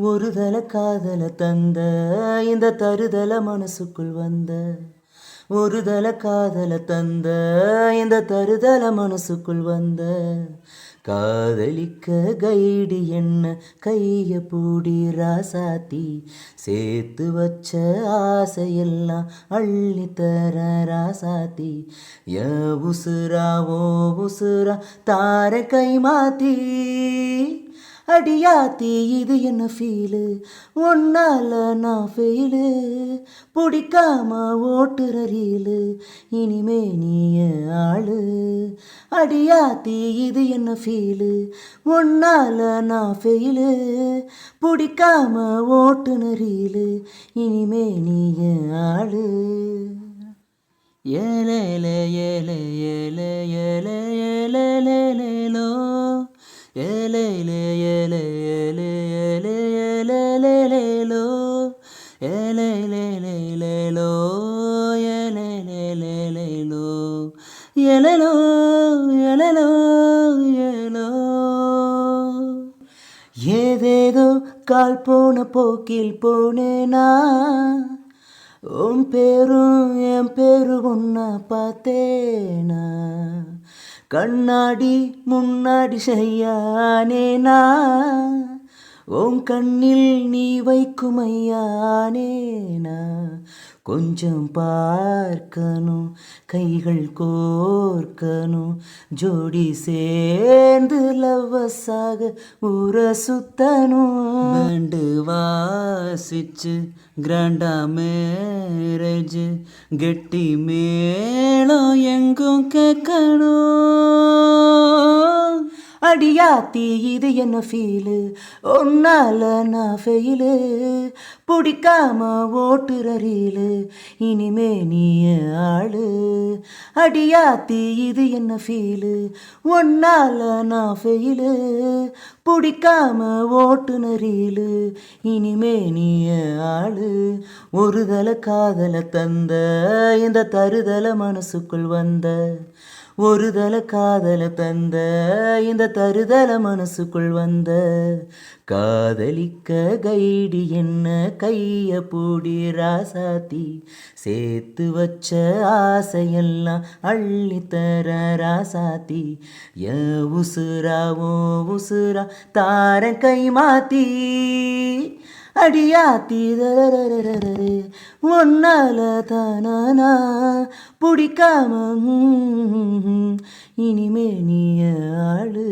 ஒரு தல காதல தந்த இந்த தருதல மனசுக்குள் வந்த. ஒரு தல காதல தந்த இந்த தருதல மனசுக்குள் வந்த. காதலிக்க கைடு என்ன கைய பூடி ராசாத்தி. சேர்த்து வச்ச ஆசையெல்லாம் அள்ளி தர ராசாத்தி. ஏ உசுரா ஓ உசுரா தார கை மாத்தி. அடியாத்தி இது என்ன ஃபீலு ஒன்னால நான் ஃபெயிலு பிடிக்காம ஓட்டுற ரீலு இனிமே நீ ஆளு அடியாத்தி இது என்ன ஃபீலு ஒன்னால நான் ஃபெயிலு பிடிக்காம ஓட்டுன ரீலு இனிமே நீ ஆளு ஏலேலே ஏலே ஏலே ஏலே ஏலே லேலேலோ ஏலேலே ஏலே ஏலே ஏலே லேலேலோ ஏலேலேலேலேலோ ஏலேலேலேலேலோ ஏலேலோ ஏலேலோ ஏலோ ஏதேதோ கால் போன போக்கில் போனேனா உன் பேரும் என் பேரு ஒன்னா பார்த்தேனா. கண்ணாடி முன்னாடி செய்யானேனா ஓம் கண்ணில் நீ வைக்கும் ஐயானேனா கொஞ்சம் பார்க்கணும் கைகள் கோர்க்கணும் ஜோடி சேர்ந்து லவ்வஸாக ஊற சுத்தணும் பேண்டு வாசிச்சு கிராண்டா மேரேஜ் கெட்டி மேளம் எங்கும் கேட்கணும். அடியாத்தி இது என்ன ஃபீலு ஒன்னால நான் ஃபெயிலு பிடிக்காம ஓட்டுற ரீலு இனிமே நீ ஆளு. அடியாத்தி இது என்ன ஃபீலு ஒன்னால நான் ஃபெயிலு பிடிக்காம ஓட்டுன ரீலு இனிமே நீ ஆளு. ஒரு தலை காதலை தந்த இந்த தருதல மனசுக்குள் வந்த ஒரு தல காதல தந்த இந்த தருதல மனசுக்குள் வந்த. காதலிக்க கைடி என்ன கைய பூடி ராசாத்தி. சேர்த்து வச்ச ஆசையெல்லாம் அள்ளி தர ராசாத்தி. எ உசுரா ஓ உசுரா தார கை மாத்தி. அடியாத்தி ஒன்னால தானா பிடிக்காம இனிமே நீ ஆளு